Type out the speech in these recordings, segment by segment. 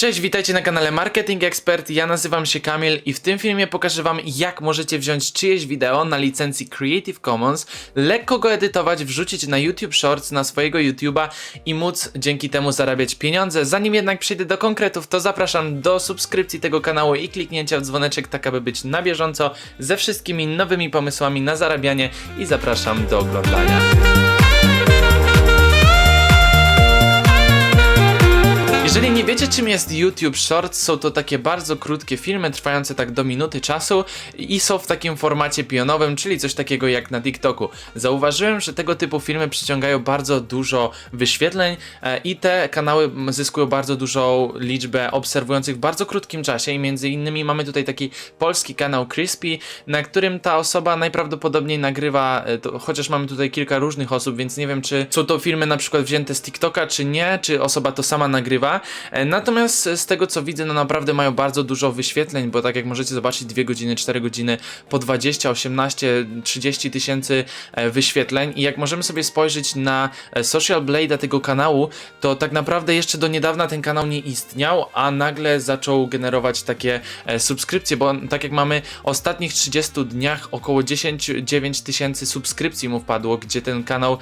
Cześć, witajcie na kanale Marketing Expert. Ja nazywam się Kamil i w tym filmie pokażę wam jak możecie wziąć czyjeś wideo na licencji Creative Commons, lekko go edytować, wrzucić na YouTube Shorts, na swojego YouTube'a i móc dzięki temu zarabiać pieniądze. Zanim jednak przejdę do konkretów, to zapraszam do subskrypcji tego kanału i kliknięcia w dzwoneczek, tak aby być na bieżąco ze wszystkimi nowymi pomysłami na zarabianie i zapraszam do oglądania. Jeżeli nie wiecie czym jest YouTube Shorts, są to takie bardzo krótkie filmy trwające tak do minuty czasu i są w takim formacie pionowym, czyli coś takiego jak na TikToku. Zauważyłem, że tego typu filmy przyciągają bardzo dużo wyświetleń e, i te kanały zyskują bardzo dużą liczbę obserwujących w bardzo krótkim czasie i między innymi mamy tutaj taki polski kanał Crispy, na którym ta osoba najprawdopodobniej nagrywa, e, to, chociaż mamy tutaj kilka różnych osób, więc nie wiem czy są to filmy na przykład wzięte z TikToka czy nie, czy osoba to sama nagrywa. E, Natomiast z tego co widzę, no naprawdę mają bardzo dużo wyświetleń, bo tak jak możecie zobaczyć, 2 godziny, 4 godziny po 20, 18, 30 tysięcy e, wyświetleń. I jak możemy sobie spojrzeć na e, Social Blade'a tego kanału, to tak naprawdę jeszcze do niedawna ten kanał nie istniał, a nagle zaczął generować takie subskrypcje, bo tak jak mamy ostatnich 30 dniach około 10, 9 tysięcy subskrypcji mu wpadło, gdzie ten kanał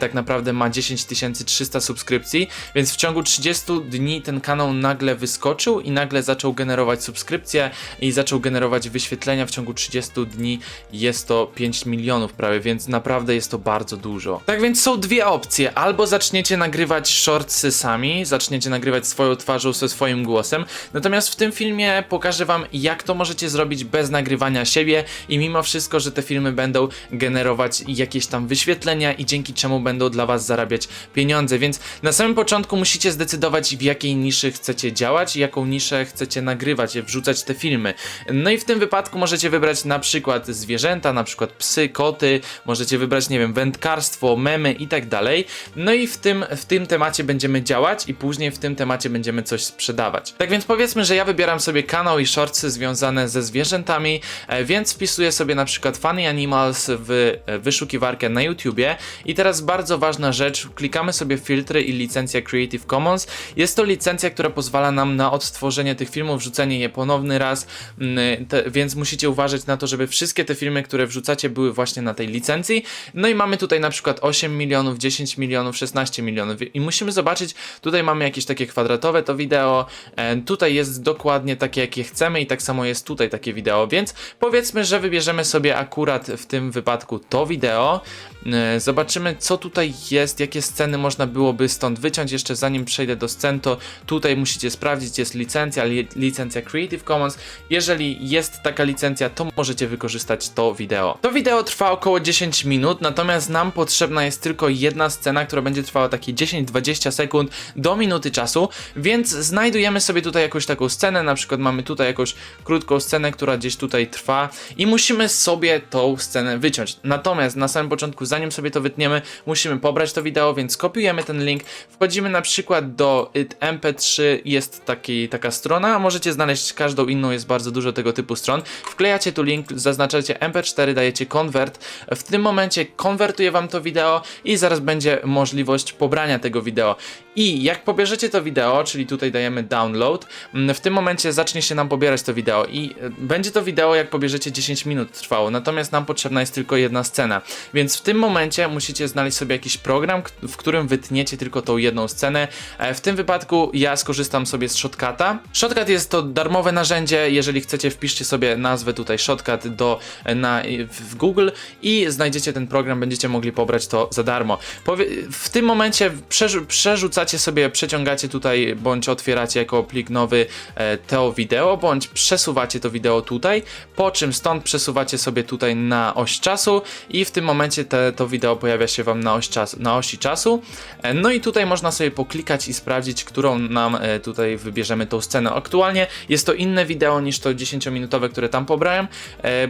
tak naprawdę ma 10 300 subskrypcji, więc w ciągu 30 dni ten kanał nagle wyskoczył i nagle zaczął generować subskrypcje i zaczął generować wyświetlenia w ciągu 30 dni. Jest to 5 milionów prawie, więc naprawdę jest to bardzo dużo. Tak więc są dwie opcje. Albo zaczniecie nagrywać shortsy sami, zaczniecie nagrywać swoją twarzą, ze swoim głosem. Natomiast w tym filmie pokażę wam, jak to możecie zrobić bez nagrywania siebie i mimo wszystko, że te filmy będą generować jakieś tam wyświetlenia i dzięki czemu będą dla was zarabiać pieniądze. Więc na samym początku musicie zdecydować, w jakiej niszy chcecie działać i jaką niszę chcecie nagrywać, wrzucać te filmy. No i w tym wypadku możecie wybrać na przykład zwierzęta, na przykład psy, koty, możecie wybrać, nie wiem, wędkarstwo, memy i tak dalej. No i w tym, w tym temacie będziemy działać i później w tym temacie będziemy coś sprzedawać. Tak więc powiedzmy, że ja wybieram sobie kanał i shortsy związane ze zwierzętami, e, więc wpisuję sobie na przykład Funny Animals w e, wyszukiwarkę na YouTubie i teraz bardzo ważna rzecz, klikamy sobie filtry i licencja Creative Commons. Jest to licencja, która pozwala nam na odtworzenie tych filmów, wrzucenie je ponowny raz, mm, te, więc musicie uważać na to, żeby wszystkie te filmy, które wrzucacie były właśnie na tej licencji. No i mamy tutaj na przykład 8 milionów, 10 milionów, 16 milionów. I musimy zobaczyć, tutaj mamy jakieś takie kwadratowe to wideo, e, tutaj jest dokładnie takie, jakie chcemy i tak samo jest tutaj takie wideo, więc powiedzmy, że wybierzemy sobie akurat w tym wypadku to wideo, E, zobaczymy co tutaj jest, jakie sceny można byłoby stąd wyciąć, jeszcze zanim przejdę do scen, to tutaj musicie sprawdzić, jest licencja, li, licencja Creative Commons, jeżeli jest taka licencja, to możecie wykorzystać to wideo. To wideo trwa około 10 minut, natomiast nam potrzebna jest tylko jedna scena, która będzie trwała takie 10-20 sekund do minuty czasu, więc znajdujemy sobie tutaj jakąś taką scenę, na przykład mamy tutaj jakąś krótką scenę, która gdzieś tutaj trwa i musimy sobie tą scenę wyciąć. Natomiast na samym początku, zanim sobie to wytniemy, musimy pobrać to wideo, więc kopiujemy ten link, wchodzimy na przykład do it mp3, jest taki, taka strona, możecie znaleźć każdą inną, jest bardzo dużo tego typu stron, wklejacie tu link, zaznaczacie mp4, dajecie convert, w tym momencie konwertuje wam to wideo i zaraz będzie możliwość pobrania tego wideo. I jak pobierzecie to wideo, czyli tutaj dajemy download, mm, w tym momencie zacznie się nam pobierać to wideo i e, będzie to wideo jak pobierzecie 10 minut trwało, natomiast nam potrzebna jest tylko jedna scena, więc w tym momencie musicie znaleźć sobie jakiś program, w którym wytniecie tylko tą jedną scenę. E, W tym wypadku ja skorzystam sobie z Shotcuta. Shotcut jest to darmowe narzędzie, jeżeli chcecie wpiszcie sobie nazwę tutaj Shotcut do, e, na, w Google i znajdziecie ten program, będziecie mogli pobrać to za darmo. Powie, w tym momencie przerzu- przerzucacie sobie, przeciągacie tutaj, bądź otwieracie jako plik nowy e, to wideo, bądź przesuwacie to wideo tutaj, po czym stąd przesuwacie sobie tutaj na oś czasu i w tym momencie te, to wideo pojawia się wam na, oś czas, na osi czasu. E, No i tutaj można sobie poklikać i sprawdzić, którą nam e, tutaj wybierzemy tą scenę. Aktualnie jest to inne wideo niż to 10-minutowe, które tam pobrałem,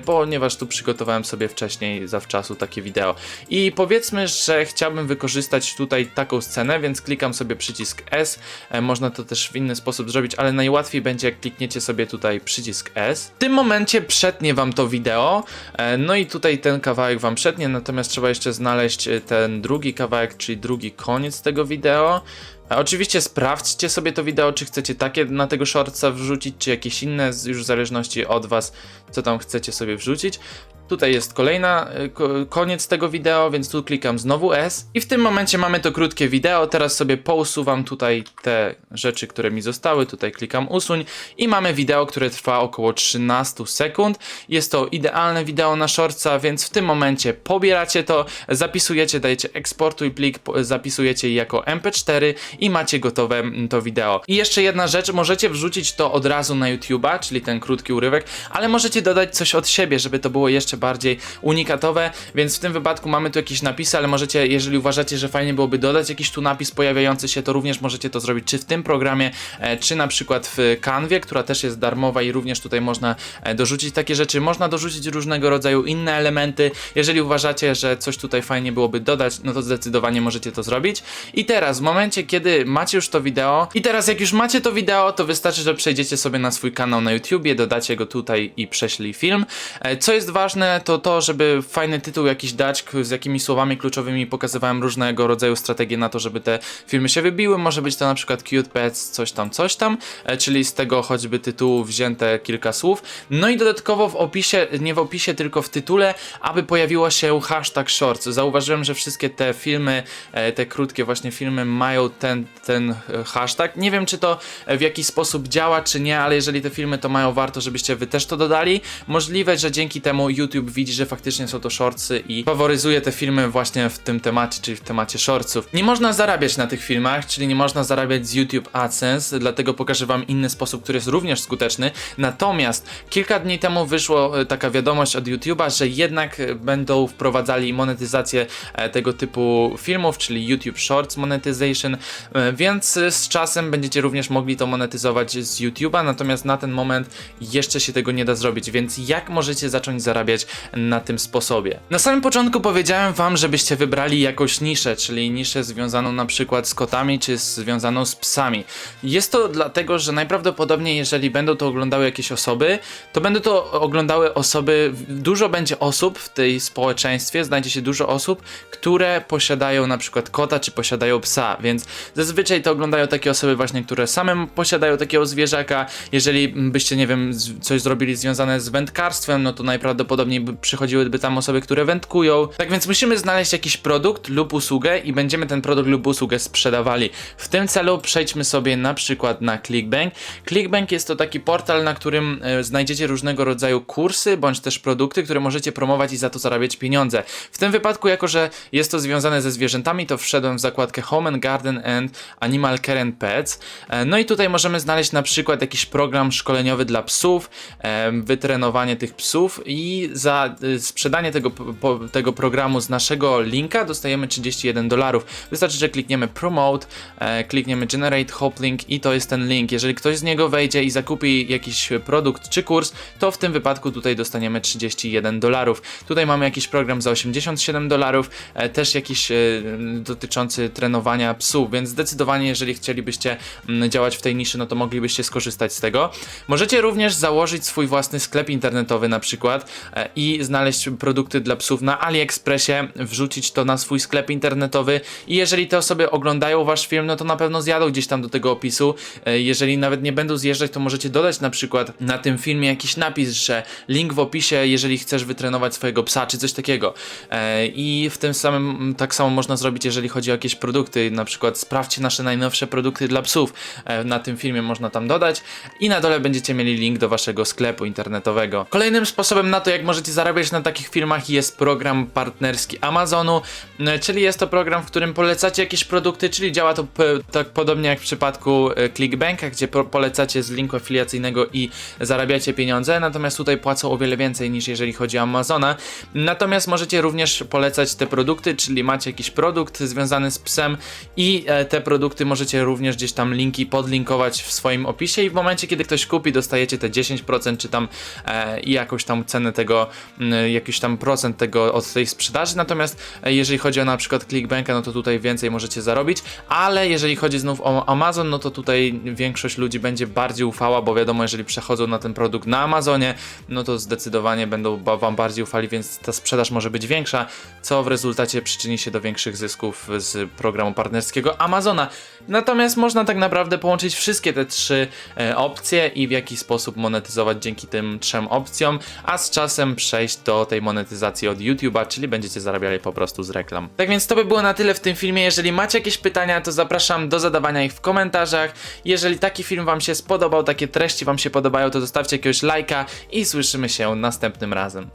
ponieważ tu przygotowałem sobie wcześniej zawczasu takie wideo. I powiedzmy, że chciałbym wykorzystać tutaj taką scenę, więc klikam sobie przycisk S. E, Można to też w inny sposób zrobić, ale najłatwiej będzie jak klikniecie sobie tutaj przycisk S. W tym momencie przetnie wam to wideo, e, no i tutaj ten kawałek wam przetnie, natomiast trzeba jeszcze znaleźć e, ten drugi kawałek, czyli drugi koniec tego wideo. Oczywiście sprawdźcie sobie to wideo, czy chcecie takie na tego shortsa wrzucić, czy jakieś inne, już w zależności od was, co tam chcecie sobie wrzucić. Tutaj jest kolejna, ko- koniec tego wideo, więc tu klikam znowu S. I w tym momencie mamy to krótkie wideo, teraz sobie pousuwam tutaj te rzeczy, które mi zostały, tutaj klikam usuń. I mamy wideo, które trwa około 13 sekund. Jest to idealne wideo na shortsa, więc w tym momencie pobieracie to, zapisujecie, dajecie eksportuj plik, zapisujecie je jako mp4 i macie gotowe mm, to wideo. I jeszcze jedna rzecz, możecie wrzucić to od razu na YouTube'a, czyli ten krótki urywek, ale możecie dodać coś od siebie, żeby to było jeszcze bardziej unikatowe, więc w tym wypadku mamy tu jakieś napisy, ale możecie, jeżeli uważacie, że fajnie byłoby dodać jakiś tu napis pojawiający się, to również możecie to zrobić czy w tym programie, e, czy na przykład w Canwie, która też jest darmowa i również tutaj można e, dorzucić takie rzeczy. Można dorzucić różnego rodzaju inne elementy. Jeżeli uważacie, że coś tutaj fajnie byłoby dodać, no to zdecydowanie możecie to zrobić. I teraz, w momencie, kiedy macie już to wideo, i teraz jak już macie to wideo, to wystarczy, że przejdziecie sobie na swój kanał na YouTubie, dodacie go tutaj i prześlij film. E, Co jest ważne, to to, żeby fajny tytuł jakiś dać, z jakimi słowami kluczowymi pokazywałem różnego rodzaju strategie na to, żeby te filmy się wybiły. Może być to na przykład cute pets, coś tam, coś tam, e, czyli z tego choćby tytułu wzięte kilka słów. No i dodatkowo w opisie, nie w opisie, tylko w tytule, aby pojawiło się hashtag shorts. Zauważyłem, że wszystkie te filmy, e, te krótkie właśnie filmy mają ten, ten e, hashtag. Nie wiem, czy to w jakiś sposób działa, czy nie, ale jeżeli te filmy to mają, warto, żebyście wy też to dodali. Możliwe, że dzięki temu YouTube widzi, że faktycznie są to shortsy i faworyzuje te filmy właśnie w tym temacie, czyli w temacie shortsów. Nie można zarabiać na tych filmach, czyli nie można zarabiać z YouTube AdSense, dlatego pokażę wam inny sposób, który jest również skuteczny. Natomiast kilka dni temu wyszło e, taka wiadomość od YouTube'a, że jednak e, będą wprowadzali monetyzację e, tego typu filmów, czyli YouTube Shorts Monetization, więc z czasem będziecie również mogli to monetyzować z YouTube'a, natomiast na ten moment jeszcze się tego nie da zrobić, więc jak możecie zacząć zarabiać na tym sposobie? Na samym początku powiedziałem wam, żebyście wybrali jakąś niszę, czyli niszę związaną na przykład z kotami, czy związaną z psami. Jest to dlatego, że najprawdopodobniej jeżeli będą to oglądały jakieś osoby, to będą to oglądały osoby, dużo będzie osób w tej społeczeństwie, znajdzie się dużo osób, które posiadają na przykład kota, czy posiadają psa, więc zazwyczaj to oglądają takie osoby właśnie, które same posiadają takiego zwierzaka. Jeżeli byście, nie wiem, coś zrobili związane z wędkarstwem, no to najprawdopodobniej by przychodziłyby tam osoby, które wędkują. Tak więc musimy znaleźć jakiś produkt lub usługę i będziemy ten produkt lub usługę sprzedawali. W tym celu przejdźmy sobie na przykład na Clickbank. Clickbank jest to taki portal, na którym e, znajdziecie różnego rodzaju kursy bądź też produkty, które możecie promować i za to zarabiać pieniądze. W tym wypadku, jako że jest to związane ze zwierzętami, to wszedłem w zakładkę Home and Garden and Animal Care and Pets. E, No i tutaj możemy znaleźć na przykład jakiś program szkoleniowy dla psów, e, wytrenowanie tych psów i za e, sprzedanie tego, po, tego programu z naszego linka dostajemy 31 dolarów. Wystarczy, że klikniemy Promote, e, klikniemy Generate Hoplink i to jest ten link. Jeżeli ktoś z niego wejdzie i zakupi jakiś produkt czy kurs, to w tym wypadku tutaj dostaniemy 31 dolarów. Tutaj mamy jakiś program za 87 dolarów, e, też jakiś e, dotyczący trenowania psów, więc zdecydowanie jeżeli chcielibyście mm, działać w tej niszy, no to moglibyście skorzystać z tego. Możecie również założyć swój własny sklep internetowy na przykład e, i znaleźć produkty dla psów na AliExpressie, wrzucić to na swój sklep internetowy i jeżeli te osoby oglądają wasz film, no to na pewno zjadą gdzieś tam do tego opisu. E, Jeżeli nawet nie będą zjeżdżać, to możecie dodać na przykład na tym filmie jakiś napis, że link w opisie, jeżeli chcesz wytrenować swojego psa, czy coś takiego. E, I w tym samym tak samo można zrobić, jeżeli chodzi o jakieś produkty, na przykład sprawdźcie nasze najnowsze produkty dla psów. E, Na tym filmie można tam dodać i na dole będziecie mieli link do waszego sklepu internetowego. Kolejnym sposobem na to, jak możecie zarabiać na takich filmach jest program partnerski Amazonu, e, czyli jest to program, w którym polecacie jakieś produkty, czyli działa to tak podobnie jak w przypadku e, Clickbanka, gdzie po- polecacie z linku afiliacyjnego i zarabiacie pieniądze, natomiast tutaj płacą o wiele więcej niż jeżeli chodzi o Amazona. Natomiast możecie również polecać te produkty, czyli macie jakiś produkt związany z psem i e, te produkty możecie również gdzieś tam linki podlinkować w swoim opisie i w momencie, kiedy ktoś kupi, dostajecie te 10% czy tam e, jakąś tam cenę tego jakiś tam procent tego od tej sprzedaży, natomiast e, jeżeli chodzi o na przykład Clickbanka, no to tutaj więcej możecie zarobić, ale jeżeli chodzi znów o Amazon, no to tutaj większość ludzi będzie bardziej ufała, bo wiadomo, jeżeli przechodzą na ten produkt na Amazonie, no to zdecydowanie będą wam bardziej ufali, więc ta sprzedaż może być większa, co w rezultacie przyczyni się do większych zysków z programu partnerskiego Amazona. Natomiast można tak naprawdę połączyć wszystkie te trzy e, opcje i w jakiś sposób monetyzować dzięki tym trzem opcjom, a z czasem przejść do tej monetyzacji od YouTube'a, czyli będziecie zarabiali po prostu z reklam. Tak więc to by było na tyle w tym filmie. Jeżeli macie jakieś pytania, to zapraszam do zadawania ich w komentarzach. Jeżeli taki film Wam się spodobał, takie treści Wam się podobają, to zostawcie jakiegoś lajka i słyszymy się następnym razem.